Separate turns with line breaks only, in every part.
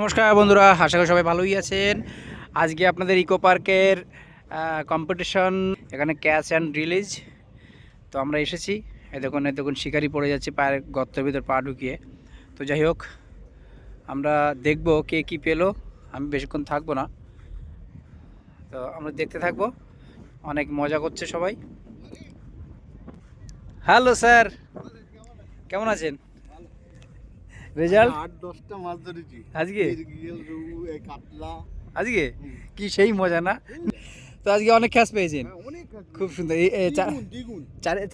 নমস্কার বন্ধুরা, আশা করি সবাই ভালোই আছেন। আজকে আপনাদের ইকো পার্কের কম্পিটিশন এখানে ক্যাচ অ্যান্ড রিলিজ তো আমরা এসেছি, এই দেখুন এই দেখুন, শিকারি পড়ে যাচ্ছে পায়ের গর্তের ভিতর, পা ঢুকিয়ে। তো যাই হোক, আমরা দেখব কে কি পেল, আমি বেশিক্ষণ থাকব না। তো আমরা দেখতে থাকব, অনেক মজা করছে সবাই। হ্যালো স্যার কেমন আছেন? রেজাল্ট?
আট দশটা মাছ ধরেছি।
আজকে?
কাতলা।
আজকে? কি সেই মজা না? তো আজকে অনেক ক্যাচ পেয়েছেন।
হ্যাঁ, অনেক
খুব সুন্দর। এই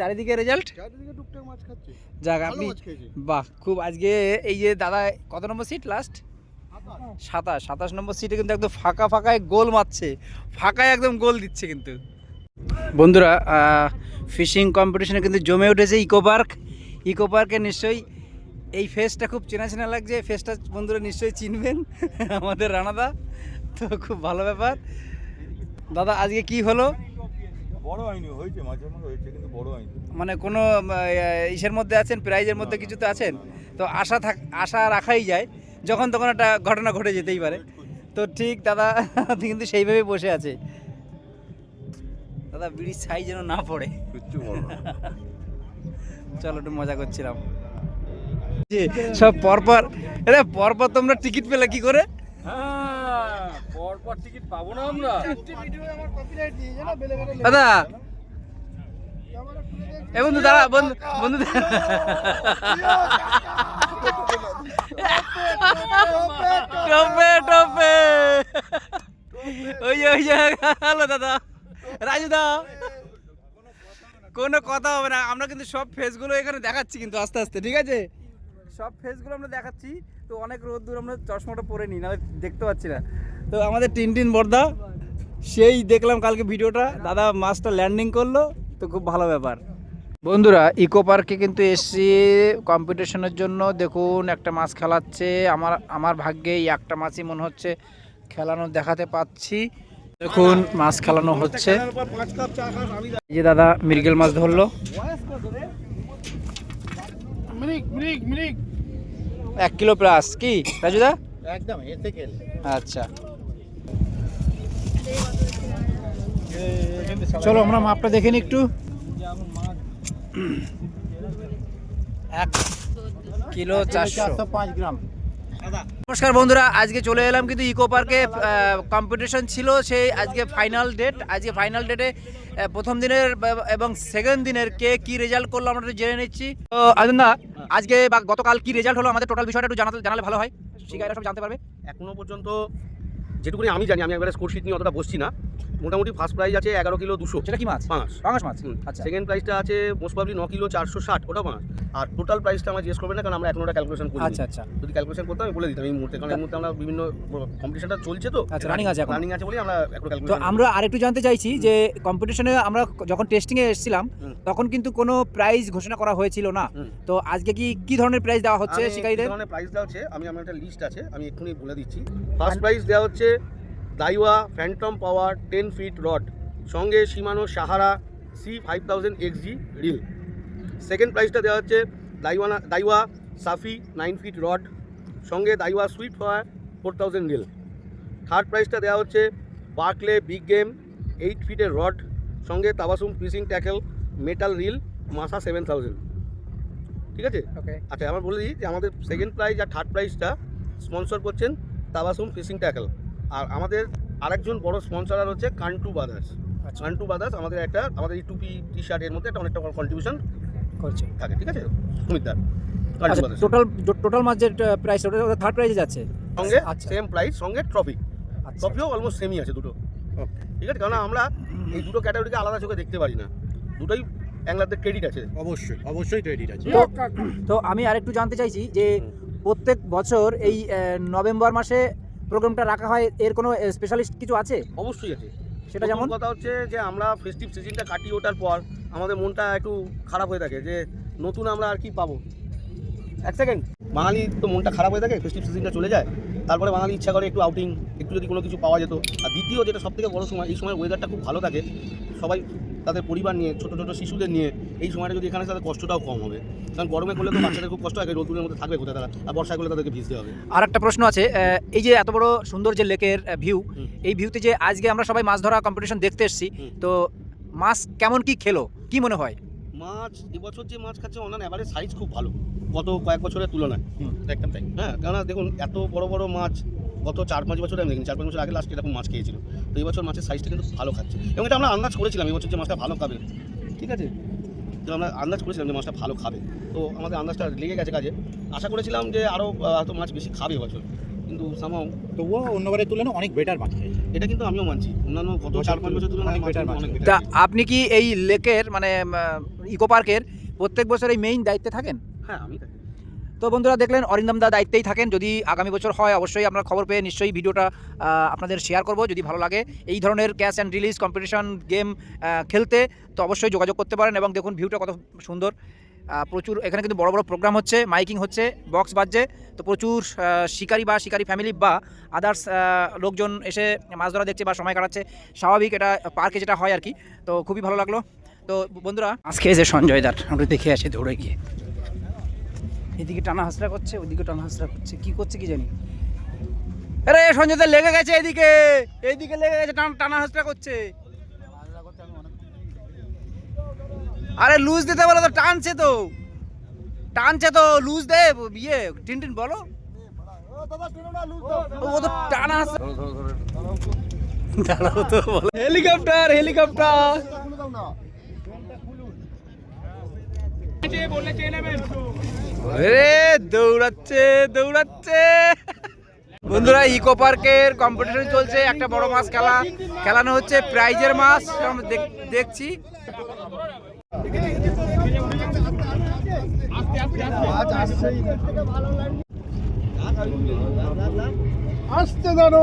চারিদিকে রেজাল্ট
চারিদিকে টুকটাক মাছ খাচ্ছে।
যাক আপনি বাহ খুব আজকে এই যে দাদা কত নম্বর সিট লাস্ট
সাতাশ।
সাতাশ। সাতাশ নম্বর সিটে কিন্তু একদম ফাঁকা ফাঁকায় গোল মারছে। ফাঁকায় একদম গোল দিচ্ছে কিন্তু। বন্ধুরা ফিশিং কম্পিটিশনে কিন্তু জমে উঠেছে ইকো পার্ক ইকো পার্কে নিশ্চয়ই এই ফেসটা খুব চেনা চেনা লাগছে ফেসটা বন্ধুরা নিশ্চয়ই চিনবেন আমাদের রানাদা। তো খুব ভালো ব্যাপার। দাদা আজকে কি হলো?
বড় হয়নি হয়েছে মাঝে মাঝে হয়েছে কিন্তু বড় হয়নি।
মানে কোনো ইসের মধ্যে আছেন প্রাইজের মধ্যে কিছু তো আছেন? তো আশা থাক আশা রাখাই যায় যখন তখন একটা ঘটনা ঘটে যেতেই পারে। তো ঠিক দাদা কিন্তু সেইভাবেই বসে আছে। দাদা বিড়ির ছাই যেন না পড়ে। চলো একটু মজা করছিলাম। সব পরপর। আরে পরপর তোমরা টিকিট পেলে কি করে?
হ্যাঁ পর পর টিকিট পাবো না আমরা।
দাদা। এ বন্ধু দাঁড়া বন্ধু বন্ধু টপে টপে। ওই ওই যে হ্যালো দাদা। রাজু দা। কোনো কথা হবে না। আমরা কিন্তু সব ফেসগুলো এখানে দেখাচ্ছি কিন্তু আস্তে আস্তে ঠিক আছে? সব ফেসগুলো আমরা দেখাচ্ছি, তো অনেক রোদ দূর আমরা চশমাটা পরে নিই না দেখতে পাচ্ছি না। তো আমাদের টিন টিন বর্দা, সেই দেখলাম কালকে ভিডিওটা, দাদা মাছটা ল্যান্ডিং করল, তো খুব ভালো ব্যাপার। বন্ধুরা ইকো পার্কে কিন্তু এসছি কম্পিটিশনের জন্য দেখুন একটা মাছ খেলাচ্ছে, আমার আমার ভাগ্যে একটা মাছই মনে হচ্ছে খেলানো দেখাতে পাচ্ছি। দেখুন, মাছ খেলানো হচ্ছে। যে দাদা, মৃগেল মাছ ধরলো। এক কিলো প্লাস কি? রাজুদা?
একদম
আচ্ছা। চলো আমরা মাপটা দেখে নিই একটু। এক কিলো চারশো।
পাঁচ গ্রাম।
নমস্কার বন্ধুরা আজকে চলে এলাম কিন্তু ইকো পার্কে কম্পিটিশন ছিল সেই আজকে ফাইনাল ডেট আজকে ফাইনাল ডেটে প্রথম দিনের এবং সেকেন্ড দিনের কে কি রেজাল্ট করল আমরা জেনে নিচ্ছি। তো আজনা আজকে বা গতকাল কি রেজাল্ট হলো? আমাদের টোটাল বিষয়টা একটু জানাতে জানালে ভালো হয়। শিকারীরা সব জানতে পারবে।
এখনও পর্যন্ত যেটুকুনি আমি জানি আমি একবারে স্কোর শিট নিয়ে অতটা বসছি না। মোটামুটি ফার্স্ট প্রাইজ আছে এগারো কিলো দুশো।
সেটা কি মাছ?
পাঁচ
পাঙাশ মাছ? আচ্ছা।
সেকেন্ড প্রাইসটা আছে মোস্ট প্রবলি ন কিলো চারশো ষাট ওটা পাঁচ আর টোটাল প্রাইসটা আমার জিজ্ঞেস করবে না কারণ আমরা এখন ওটা ক্যালকুলেশন করি
আচ্ছা আচ্ছা।
যদি ক্যালকুলেশন করতাম আমি বলে দিতাম এই মুহূর্তে কারণ এই মুহূর্তে আমরা বিভিন্ন কম্পিটিশনটা চলছে তো।
আচ্ছা, রানিং আছে
রানিং আছে বলে আমরা এখন
তো
ক্যালকুলেশন
আমরা আরেকটু জানতে চাইছি যে কম্পিটিশনে আমরা যখন টেস্টিংয়ে এসেছিলাম। তখন কিন্তু কোনো প্রাইজ ঘোষণা করা হয়েছিল না। তো আজকে কি কি ধরনের প্রাইজ দেওয়া হচ্ছে শিকারীদের?
ধরনের প্রাইস দেওয়া হচ্ছে? আমি আমার একটা লিস্ট আছে আমি এক্ষুনি বলে দিচ্ছি। ফার্স্ট প্রাইস দেওয়া হচ্ছে Daiwa phantom power ten feet rod সঙ্গে Shimano Sahara C five thousand XG reel. Second প্রাইসটা দেওয়া হচ্ছে দাইওয়ানা দাইওয়া সাফি নাইন ফিট রড সঙ্গে Daiwa sweet fire four thousand reel. Third প্রাইসটা দেওয়া হচ্ছে বার্কলে বিগ গেম এইট ফিটের রড সঙ্গে Tabassum fishing tackle metal reel মাসা সেভেন থাউজেন্ড। ঠিক আছে? আচ্ছা আমার বলে দিই যে আমাদের সেকেন্ড প্রাইজ আর থার্ড প্রাইজটা স্পন্সর করছেন তাবাসুম ফিশিং ট্যাকল। আর আমাদের আরেকজন বড় স্পন্সর হচ্ছে কান্টু ব্রাদার্স
আচ্ছা।
কান্টু ব্রাদার্স আমাদের একটা আমাদের এই টুপি টি শার্টের মধ্যে একটা অনেকটা কন্ট্রিবিউশন
করছে।
থাকে ঠিক আছে?
আচ্ছা টোটাল টোটাল মাছ যে প্রাইস ওটা থার্ড প্রাইজে যাচ্ছে?
সঙ্গে
আচ্ছা।
সেম প্রাইস সঙ্গে ট্রফি
আচ্ছা।
ট্রফিও অলমোস্ট সেমই আছে দুটো। ঠিক আছে? কারণ আমরা এই দুটো ক্যাটাগরিকে আলাদা চোখে দেখতে পারি না। দুটোই অ্যাংলারদের ক্রেডিট আছে।
অবশ্যই অবশ্যই ক্রেডিট আছে।
তো আমি আরেকটু জানতে চাইছি যে প্রত্যেক বছর এই নভেম্বর মাসে প্রোগ্রামটা রাখা হয় এর কোনো স্পেশালিস্ট কিছু আছে?
অবশ্যই আছে।
সেটা যেমন?
কথা হচ্ছে যে আমরা ফেস্টিভ সিজনটা কাটিয়ে ওঠার পর আমাদের মনটা একটু খারাপ হয়ে থাকে যে নতুন আমরা আর কি পাবো? এক সেকেন্ড বাঙালি তো মনটা খারাপ হয়ে থাকে ফেস্টিভ সিজনটা চলে যায় তারপরে বাঙালি ইচ্ছা করে একটু আউটিং একটু যদি কোনো কিছু পাওয়া যেত। আর দ্বিতীয় যেটা সব থেকে বড় সময় এই সময় ওয়েদারটা খুব ভালো থাকে সবাই তাদের পরিবার নিয়ে ছোটো ছোটো শিশুদের নিয়ে এই সময়টা যদি এখানে তাদের কষ্টটাও কম হবে। কারণ গরমে করলে তো বাচ্চাদের খুব কষ্ট হয় রোদ্দুরের মধ্যে থাকবে কোথায় তারা? আর বর্ষায় করলে তাদেরকে ভিজতে হবে।
আর একটা প্রশ্ন আছে এই যে এত বড় সুন্দর যে লেকের ভিউ এই ভিউতে যে আজকে আমরা সবাই মাছ ধরা কম্পিটিশন দেখতে এসেছি তো মাছ কেমন কি খেলো? কি মনে হয়?
মাছ এবছর যে মাছ খাচ্ছে অন্যান্য অ্যাভারেজ সাইজ খুব ভালো। গত কয়েক বছরের তুলনায়।
একদম তাই।
হ্যাঁ কেননা দেখুন এত বড় বড় মাছ গত চার পাঁচ বছর আমি দেখিনি চার পাঁচ বছর আগে লাস্ট এরকম মাছ খেয়েছিল। তো এই বছর মাছের সাইজটা কিন্তু ভালো খাচ্ছে। এবং এটা আমরা আন্দাজ করেছিলাম এই বছর যে মাছটা ভালো খাবে। ঠিক আছে? তো আমরা আন্দাজ করেছিলাম যে মাছটা ভালো খাবে। তো আমাদের আন্দাজটা লেগে গেছে কাজে। আশা করেছিলাম যে আরও হয়তো মাছ বেশি খাবে বছর। কিন্তু সামাও
তবুও অন্যবারের তুলনায় অনেক বেটার মাছ খেয়েছে।
এটা কিন্তু আমিও মানছি। অন্যান্য গত চার পাঁচ বছর তুলনায়
অনেক
মাছ কিন্তু
মাছ
তা আপনি কি এই লেকের মানে ইকো পার্কের প্রত্যেক বছর এই মেইন দায়িত্বে থাকেন?
হ্যাঁ আমি থাকি।
তো বন্ধুরা দেখলেন অরিন্দম দা দায়িত্বেই থাকেন। যদি আগামী বছর হয়, অবশ্যই আমরা খবর পেয়ে নিশ্চয়ই ভিডিওটা আপনাদের শেয়ার করব, যদি ভালো লাগে। এই ধরনের catch and release competition game খেলতে তো অবশ্যই যোগাযোগ করতে পারেন এবং দেখুন ভিউটা কত সুন্দর। প্রচুর, এখানে কিন্তু বড় বড় প্রোগ্রাম হচ্ছে মাইকিং হচ্ছে বক্স বাজছে। তো প্রচুর শিকারি বা শিকারি ফ্যামিলি বা আদার্স লোকজন এসে মাছ ধরা দেখছে বা সময় কাটাচ্ছে। স্বাভাবিক এটা পার্কে যেটা হয় আর কি। তো খুবই ভালো লাগল। তো বন্ধুরা, আজকে খেয়েছে সঞ্জয় দার, আমরা দেখে আসি দৌড়ে গিয়ে। এদিকে টানা হাসরা করছে, ওদিকে টানা হাসরা করছে। কি করছে কি জানি? আরে, সঞ্জয় দা লেগে গেছে এদিকে। এইদিকে লেগে গেছে, টানা টানা হাসরা করছে। আরে, লুজ দিতে বলো তো টানছে তো। টানছে তো, লুজ দে ইয়ে টিন টিন, বলো। টানা বলো। Helicopter helicopter. রে দৌড়াচ্ছে দৌড়াচ্ছে। বন্ধুরা ইকো পার্কের কম্পিটিশন চলছে, একটা বড় মাছ খেলা। খেলানো হচ্ছে প্রাইজের মাছ আমরা দেখ- দেখছি।
আসতে জানো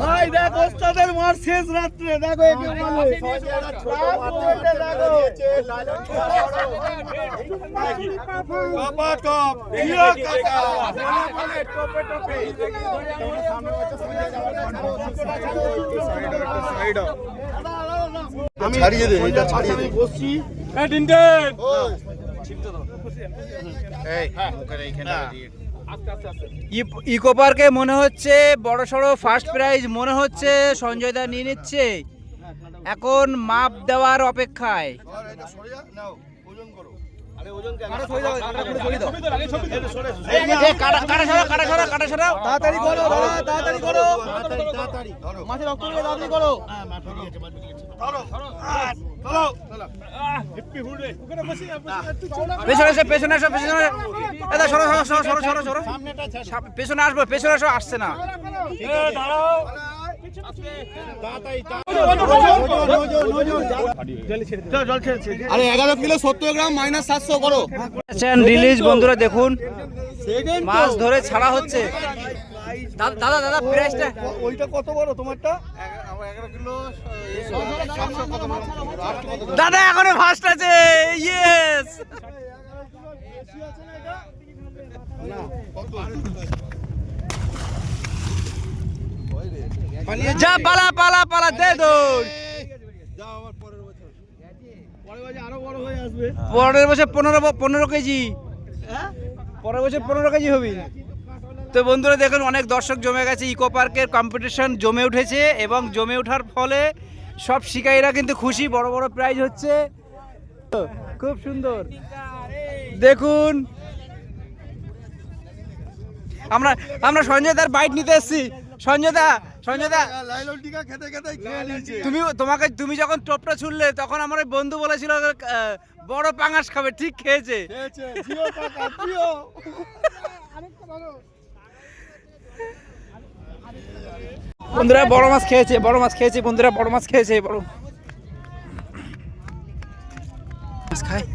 ভাই দেখ ওস্তাদের মার শেষ রাত্রে দেখো একে বলে।
ছাড়িয়ে দে এটা ছাড়িয়ে দে।
বসছি
ইপ- ইকো পার্কে মনে হচ্ছে বড় সড়ো ফার্স্ট প্রাইজ মনে হচ্ছে সঞ্জয় দা নিয়ে নিচ্ছে। এখন মাপ দেওয়ার অপেক্ষায়।
তাড়াতাড়ি করো দাদা তাড়াতাড়ি করো। মাছের রক্ত তাড়াতাড়ি করো।
পেছনে এসো পেছনে এসো পেছনে এসো। সরো সরো সরো সরো সরো সরো।
সামনেটা ছাড়।
সাপ- পেছনে আসব পেছনে এসো আসছে না।
আরে এগারো কিলো সত্তর গ্রাম মাইনাস সাতশো করো।
রিলিজ বন্ধুরা দেখুন। মাছ ধরে ছাড়া হচ্ছে। দাদা দাদা দাদা প্রাইসটা
ওইটা কত বড় তোমারটা?
দাদা এখনও ফার্স্ট আছে। ইয়েস যা, পালা পালা পালা, দে দৌড়। পরের বছর পনেরো পনেরো কেজি। পরের বছর পনেরো কেজি হবি। তো বন্ধুরা দেখুন, অনেক দর্শক জমে গেছে। ইকো পার্কের কম্পিটিশন জমে উঠেছে এবং জমে ওঠার ফলে সব শিকারীরা কিন্তু খুশি। বড় বড় প্রাইজ হচ্ছে। খুব সুন্দর। দেখুন। আমরা আমরা সঞ্জয় দার বাইট নিতে এসেছি। সঞ্জয় দা সঞ্জয় দা
লাইলন টিকা খেতে খেতে খেয়ে নিয়েছে।
তুমি তোমাকে তুমি যখন টোপটা ছুড়লে তখন আমার ওই বন্ধু বলেছিল বড় পাঙাশ খাবে। ঠিক খেয়েছে। বন্ধুরা বড় মাছ খেয়েছে বড় মাছ খেয়েছে বন্ধুরা বড় মাছ খেয়েছে বড়। মাছ খায়।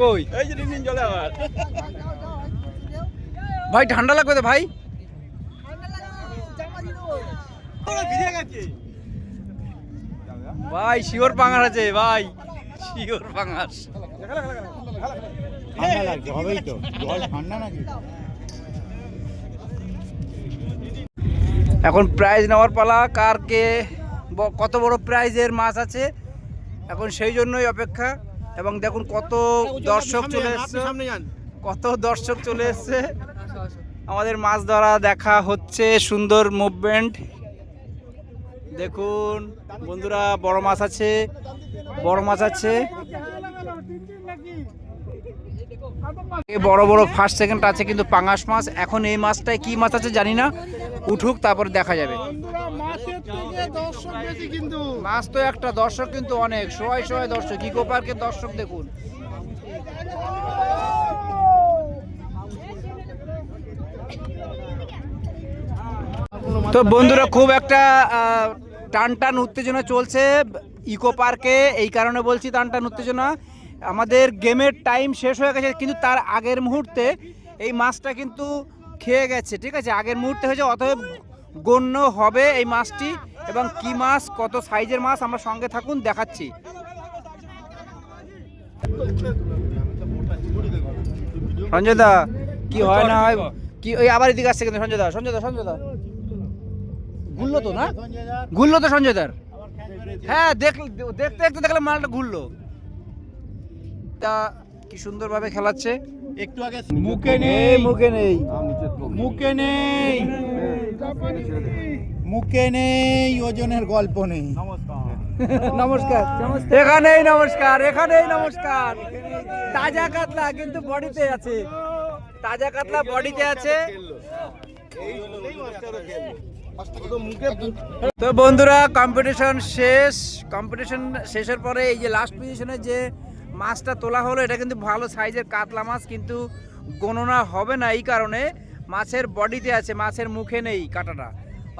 কই?
এই যে দিন দিন চলে আবার।
ভাই ঠান্ডা লাগবে তো ভাই? ভাই শিওর পাঙাশ আছে ভাই। শিওর পাঙাশ।
ঠান্ডা লাগছে হবেই তো। জল ঠান্ডা নাকি?
এখন প্রাইজ নেওয়ার পালা কার কে ব- কত বড় প্রাইজের মাছ আছে এখন সেই জন্যই অপেক্ষা। এবং দেখুন কত দর্শক চলে এসছে। কত দর্শক চলে এসছে। আমাদের মাছ ধরা দেখা হচ্ছে, সুন্দর মুভমেন্ট দেখুন, বন্ধুরা, বড় মাছ আছে, বড় মাছ আছে। বড় বড় ফার্স্ট সেকেন্ড আছে কিন্তু পাঙাশ মাছ। এখন এই মাছটায় কি মাছ আছে জানি না। উঠুক, তারপর দেখা যাবে। মাছ তো একটা দর্শক কিন্তু অনেক। সবাই সবাই দর্শক, ইকো পার্কের দর্শক দেখুন। তো বন্ধুরা, খুব একটা টান টান উত্তেজনা চলছে ইকো পার্কে, এই কারণে বলছি টান টান উত্তেজনা। আমাদের গেমের টাইম শেষ হয়ে গেছে, কিন্তু তার আগের মুহূর্তে এই মাছটা কিন্তু খেয়ে গেছে, ঠিক আছে? আগের মুহূর্তে হয়েছে, অতএব গণ্য হবে এই মাছটি এবং কি মাছ, কত সাইজের মাছ, আমরা সঙ্গে থাকুন, দেখাচ্ছি। সঞ্জয় দা, কি হয় না হয়, কি ওই আবার এদিকে আসছে কিন্তু, সঞ্জয় দা সঞ্জয় দা সঞ্জয় দা। ঘুরলো তো না? ঘুরলো তো সঞ্জয় দার। হ্যাঁ দেখ দেখতে দেখতে দেখলাম মালটা ঘুরলো। তা কি সুন্দরভাবে খেলাচ্ছে।
একটু আগে মুখে নেই।
মুখে নেই।
মুখে নেই। মুখে নেই ওজনের গল্প নেই।
নমস্কার। এখানেই নমস্কার এখানেই নমস্কার। তাজা কাতলা কিন্তু বডিতে আছে। তাজা কাতলা বডিতে আছে। তো বন্ধুরা কম্পিটিশন শেষ। কম্পিটিশন শেষের পরে এই যে লাস্ট পজিশনে যে মাছটা তোলা হলো, এটা কিন্তু ভালো সাইজের কাতলা মাছ, কিন্তু গণনা হবে না এই কারণে। মাছের বডিতে আছে, মাছের মুখে নেই কাটাটা।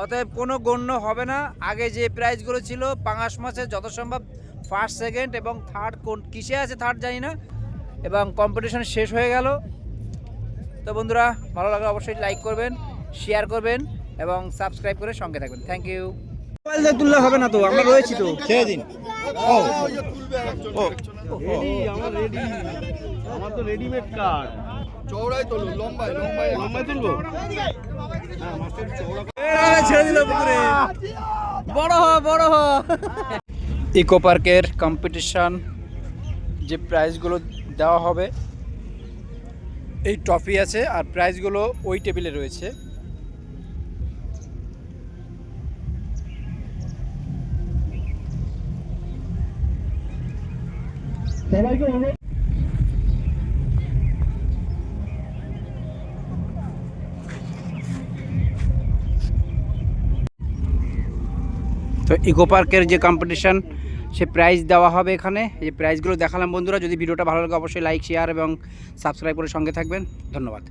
অতএব কোনো গণ্য হবে না। আগে যে প্রাইজগুলো ছিল, পাঙাশ মাছের যত সম্ভব ফার্স্ট সেকেন্ড এবং থার্ড কোন, কিসে আছে থার্ড জানি না। এবং কম্পিটিশন শেষ হয়ে গেল। তো বন্ধুরা, ভালো লাগলে অবশ্যই লাইক করবেন শেয়ার করবেন। এবং সাবস্ক্রাইব করে সঙ্গে থাকবেন। থ্যাংক ইউ মোবাইল দিয়ে তুললে হবে না তো আমরা রয়েছি তো।
দিন ও। ও।
আমার তো রেডিমেড কার্ড তুলবো?
ছেড়ে দিল পুকুরে বড় হ বড় হ। ইকো পার্কের কম্পিটিশন যে প্রাইজগুলো দেওয়া হবে এই ট্রফি আছে আর প্রাইজগুলো ওই টেবিলে রয়েছে। তো ইকো পার্কের যে কম্পিটিশান সে প্রাইজ দেওয়া হবে এখানে। যে প্রাইজগুলো দেখালাম বন্ধুরা, যদি ভিডিওটা ভালো লাগে অবশ্যই লাইক শেয়ার এবং সাবস্ক্রাইব করে সঙ্গে থাকবেন। ধন্যবাদ।